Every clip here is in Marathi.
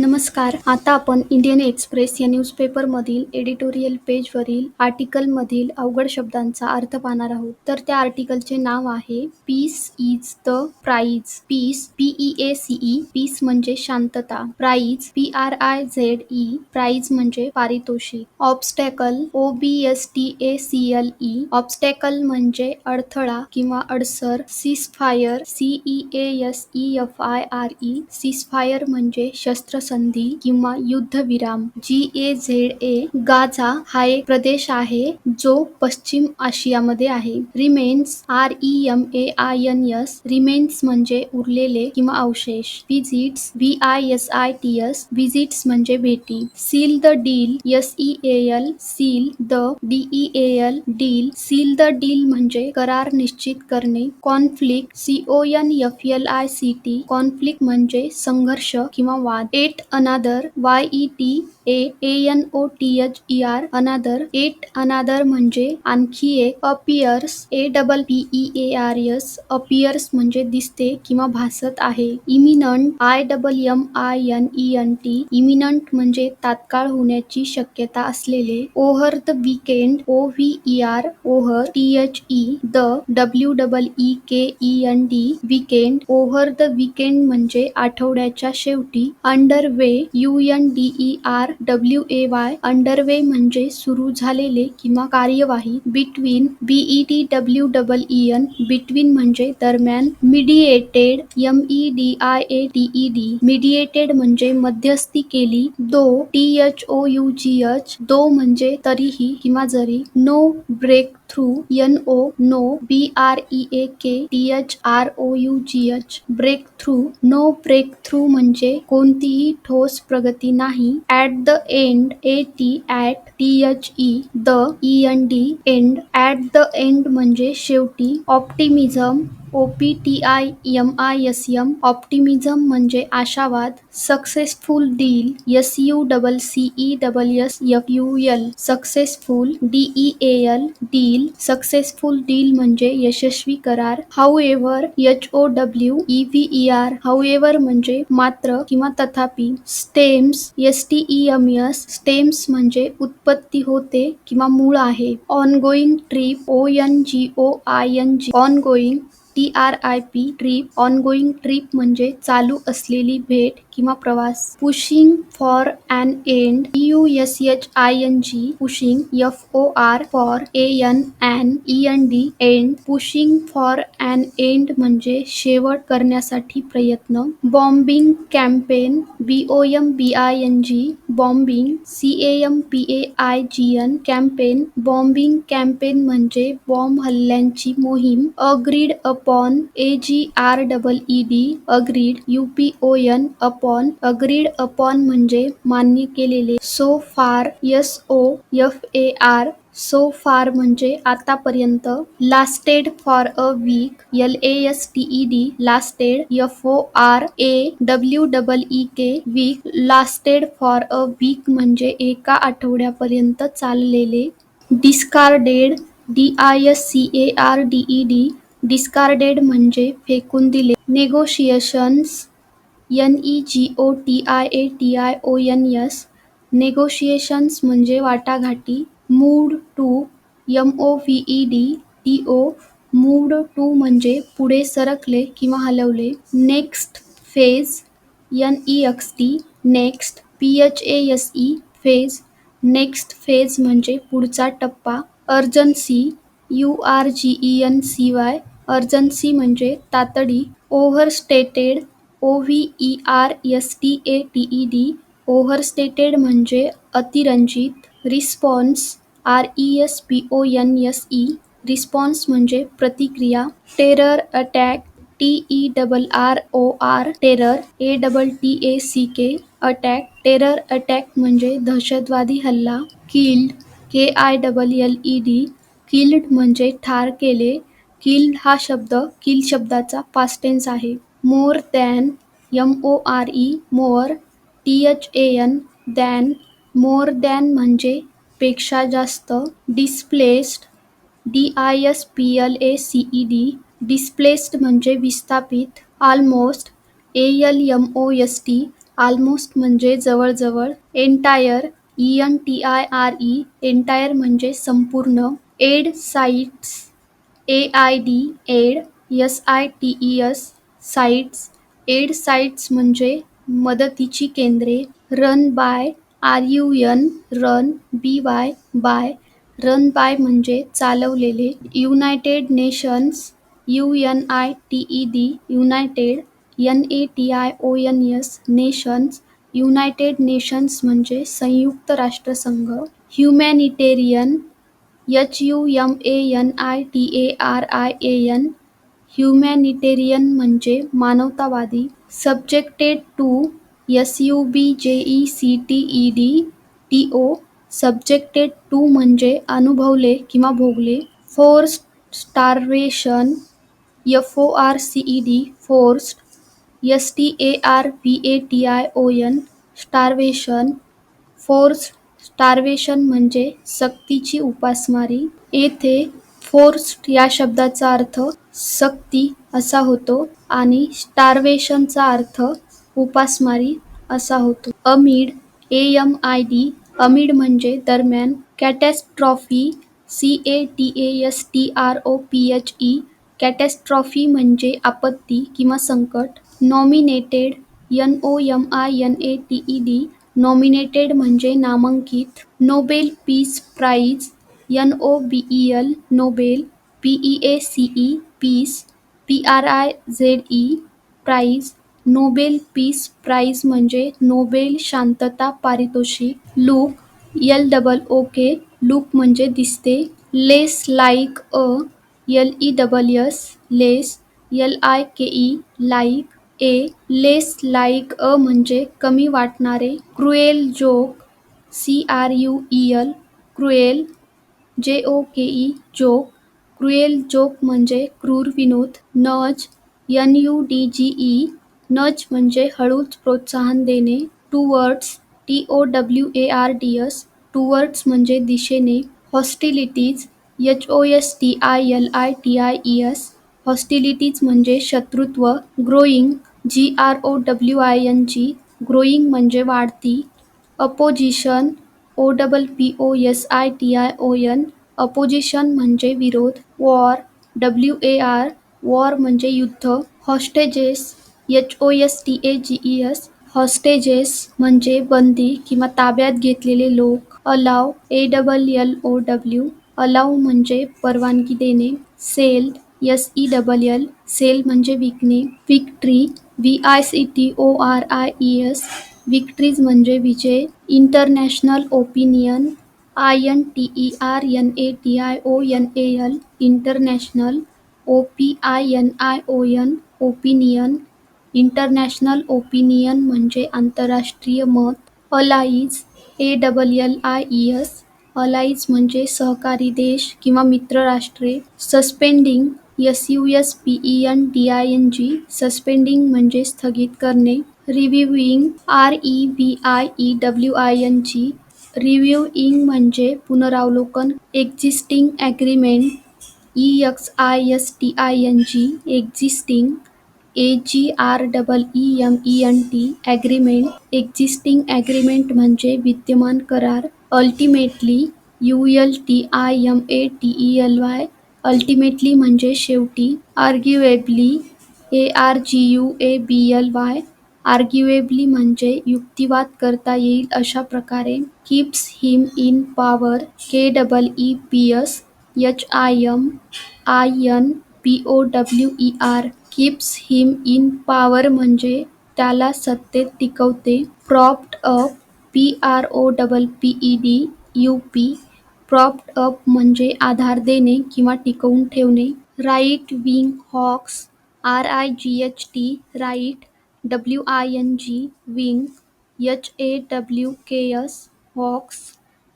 नमस्कार. आता आपण इंडियन एक्सप्रेस या न्यूजपेपरमधील एडिटोरियल पेजवरील आर्टिकलमधील अवघड शब्दांचा अर्थ पाहणार आहोत. तर त्या आर्टिकलचे नाव आहे peace is the prize peace P E A C E peace म्हणजे शांतता. Prize P R I Z E prize म्हणजे पारितोषिक. Obstacle O B S T A C L E obstacle म्हणजे अडथळा किंवा अडसर. Ceasefire C E A S E F I R E ceasefire म्हणजे शस्त्र संधी किंवा युद्धविराम जी ए झेड ए गाझा हा एक प्रदेश आहे जो पश्चिम आशियामध्ये आहे. Remains R E M A I N S remains म्हणजे उरलेले किंवा अवशेष. Visits V I S I T S visits म्हणजे भेटी. Seal the deal S E A L seal the D E A L deal. Seal the deal म्हणजे करार निश्चित करणे. Conflict C O N F L I C T. Conflict म्हणजे संघर्ष किंवा वाद. Yet another Y E T A N O T H E R another yet another म्हणजे आणखी एक appears A double P E A R S appears म्हणजे दिसते किंवा भासत आहे. Imminent I double M I N E N T imminent म्हणजे तात्काळ होण्याची शक्यता असलेले. Over the weekend O V E R over T H E the W double E K E N D weekend over the weekend म्हणजे आठवड्याच्या शेवटी underway U N D E R W A Y underway म्हणजे सुरू झालेले किंवा कार्यवाही between B E T W double E N between म्हणजे दरम्यान mediated M E D I A T E D mediated म्हणजे मध्यस्थी केली though T H O U G H though म्हणजे तरीही किंवा जरी no breakthrough N O no B R E A K T H R O U G H breakthrough no breakthrough म्हणजे कोणतीही ठोस प्रगती नाही. At the end A T at T H E the E N D end at the end म्हणजे शेवटी optimism O P T I M I S M optimism म्हणजे आशावाद successful deal S U double C E double S F U L successful D E A L deal successful deal म्हणजे यशस्वी करार. However H O W E V E R however म्हणजे मात्र किंवा तथापि stems S T E M S stems म्हणजे उत्पत्ती होते किंवा मूळ आहे. Ongoing trip O N T R I P trip ongoing trip trip म्हणजे चालू असलेली भेट किंवा प्रवास. Pushing for and end U S H I N G pushing F O R for A N N E N D end pushing for and end म्हणजे शेवट करण्यासाठी प्रयत्न. Bombing campaign B O M B I N G bombing C A M P A I G N campaign bombing campaign म्हणजे बॉम्ब हल्ल्यांची मोहीम. Agreed upon A G R double E D agreed U P O N upon agreed upon म्हणजे मान्य केलेले. So far S O F A R so far म्हणजे आतापर्यंत. Lasted for a week L A S T E D lasted F O R A W double E K week lasted for a week म्हणजे एका आठवड्यापर्यंत चाललेले. Discarded D I S C A R D E D discarded म्हणजे फेकून दिले. Negotiations N E G O T I A T I O N S negotiations म्हणजे वाटाघाटी. Moved to M O V E D T O moved to म्हणजे पुढे सरकले किंवा हलवले. Next phase N E X T next P H A S E phase next phase म्हणजे पुढचा टप्पा. Urgency U R G E N C Y urgency म्हणजे तातडी, overstated, O V E R S T A T E D. Overstated म्हणजे अतिरंजित, response, R E S P O N S E. Response म्हणजे प्रतिक्रिया, terror attack, T E double R O R, terror, A double T A C K, attack, terror attack म्हणजे दहशतवादी हल्ला, killed, K I double L E D. Killed म्हणजे ठार केले किल हा शब्द किल शब्दाचा पास्ट टेन्स आहे. More than M O R E more T H A N than more than म्हणजे पेक्षा जास्त displaced D I S P L A C E D displaced म्हणजे विस्थापित almost A L M O S T almost म्हणजे जवळजवळ entire E N T I R E entire म्हणजे संपूर्ण aid sites A I D aid S I T E S sites aid sites म्हणजे मदतीची केंद्रे. Run by R U N run B Y by run by म्हणजे चालवलेले. United Nations U N I T E D United N A T I O N S Nations United Nations म्हणजे संयुक्त राष्ट्रसंघ. Humanitarian H U M A N I T A R I A N humanitarian म्हणजे मानवतावादी. Subjected to S U B J E C T E D T O subjected to म्हणजे अनुभवले किंवा भोगले. Forced starvation F O R C E D forced S T A R P A T I O N starvation forced starvation म्हणजे सक्तीची उपासमारी. येथे फोर्स्ड या शब्दाचा अर्थ सक्ती असा होतो आणि स्टार्वेशनचा अर्थ उपासमारी असा होतो. Amid A M I D amid म्हणजे दरम्यान catastrophe C A T A S T R O P H E catastrophe म्हणजे आपत्ती किंवा संकट. Nominated N O M I N A T E D nominated म्हणजे नामांकित Nobel peace prize N O B E L, Nobel P E A C E peace, P R I Z E prize Nobel peace prize म्हणजे नोबेल शांतता पारितोषिक look L double O K look म्हणजे दिसते, less like a L E double S, less L I K E like A less like a म्हणजे कमी वाटणारे cruel joke C R U E L cruel J O K E joke cruel joke म्हणजे क्रूर विनोद nudge N U D G E nudge म्हणजे हळूच प्रोत्साहन देणे towards T O W A R D S towards म्हणजे दिशेने hostilities H O S T I L I T I E S hostilities म्हणजे शत्रुत्व growing G R O W I N G growing म्हणजे वाढती opposition O double P O S I T I O N opposition म्हणजे विरोध war W A R war म्हणजे युद्ध hostages H O S T A G E S hostages म्हणजे बंदी किंवा ताब्यात घेतलेले लोक allow A double L O W allow म्हणजे परवानगी देणे sell S E double L sell म्हणजे विकणे victory V I C T O R I E S victories म्हणजे विजय international opinion I N T E R N A T I O N A L international O P I N I O N opinion international opinion म्हणजे आंतरराष्ट्रीय मत allies A double L I E S allies म्हणजे सहकारी देश किंवा मित्रराष्ट्रे suspending S U S P E N D I N G suspending म्हणजे स्थगित करणे. Reviewing R E V I E W I N G reviewing म्हणजे पुनरावलोकन. Existing agreement E X I S T I N G existing A G R double E M E N T agreement existing agreement म्हणजे विद्यमान करार. Ultimately U L T I M A T E L Y ultimately म्हणजे शेवटी arguably A R G U A B L Y arguably म्हणजे युक्तिवाद करता येईल अशा प्रकारे keeps him in power K double E P S H I M I N P O W E R keeps him in power म्हणजे त्याला सत्तेत टिकवते. Propped up P R O double P E D U P propped up म्हणजे आधार देणे किंवा टिकवून ठेवणे. Right wing hawks R I G H T right W I N G wing H A W K S hawks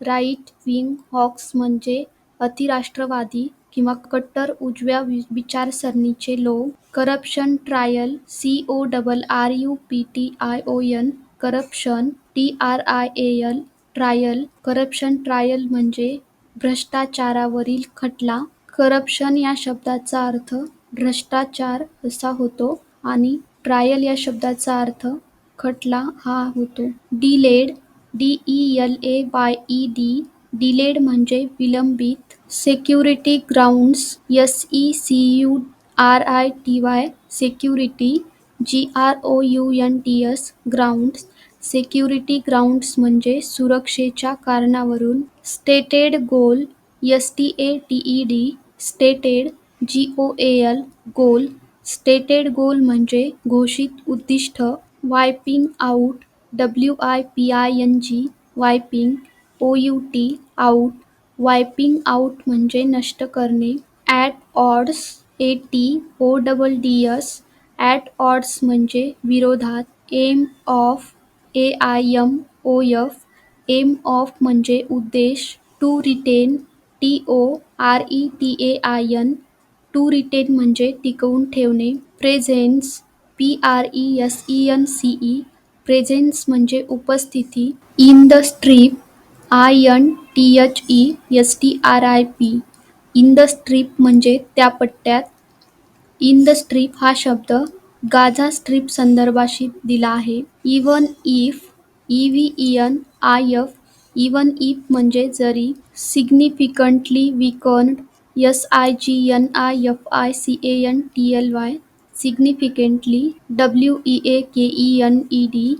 right wing hawks म्हणजे अतिराष्ट्रवादी किंवा कट्टर उजव्या वि विचारसरणीचे लोक. Corruption trial C O double R U P T I O N corruption T R I A L trial corruption trial म्हणजे भ्रष्टाचारावरील खटला करप्शन या शब्दाचा अर्थ भ्रष्टाचार असा होतो आणि ट्रायल या शब्दाचा अर्थ खटला हा होतो. Delayed D E L A Y E D delayed म्हणजे विलंबित. Security grounds S E C U R I T Y security G R O U N T S grounds security grounds म्हणजे सुरक्षेच्या कारणावरून. Stated goal S T A T E D stated G O A L goal stated goal म्हणजे घोषित उद्दिष्ट. Wiping out W I P I N G wiping O U T out wiping out म्हणजे नष्ट करणे. At odds A T O double D S at odds म्हणजे विरोधात. Aim of A I M O F aim of म्हणजे उद्देश. To retain T O R E T A I N to retain म्हणजे टिकवून ठेवणे. Presence P R E S E N C E presence म्हणजे उपस्थिती. In the strip I N T H E S T R I P in the strip म्हणजे त्या पट्ट्यात. इन द स्ट्रीप हा शब्द गाझा स्ट्रीप संदर्भाशी दिला आहे. Even if E V E N I F even if म्हणजे जरी. Significantly weakened S I G N I F I C A N T L Y significantly W E A K E N E D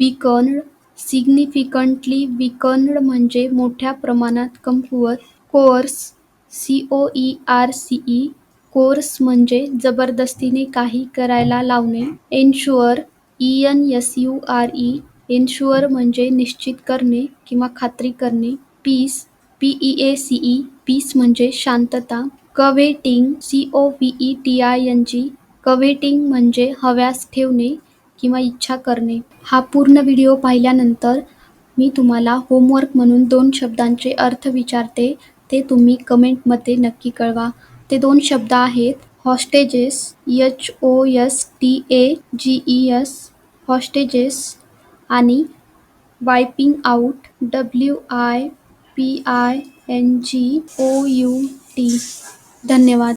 weakened significantly weakened म्हणजे मोठ्या प्रमाणात कमकुवत. Coerce C O E R C E coerce म्हणजे जबरदस्तीने काही करायला लावणे. Ensure E N S U R E ensure म्हणजे निश्चित करणे किंवा खात्री करणे. Peace P E A C E peace म्हणजे शांतता. Coveting C O V E T I N G coveting म्हणजे हव्यास ठेवणे किंवा इच्छा करणे. हा पूर्ण व्हिडिओ पाहिल्यानंतर मी तुम्हाला होमवर्क म्हणून दोन शब्दांचे अर्थ विचारते ते तुम्ही कमेंटमध्ये नक्की कळवा. ते दोन शब्द आहेत hostages H O S T A G E S hostages आणि wiping out W I P I N G O U T. धन्यवाद.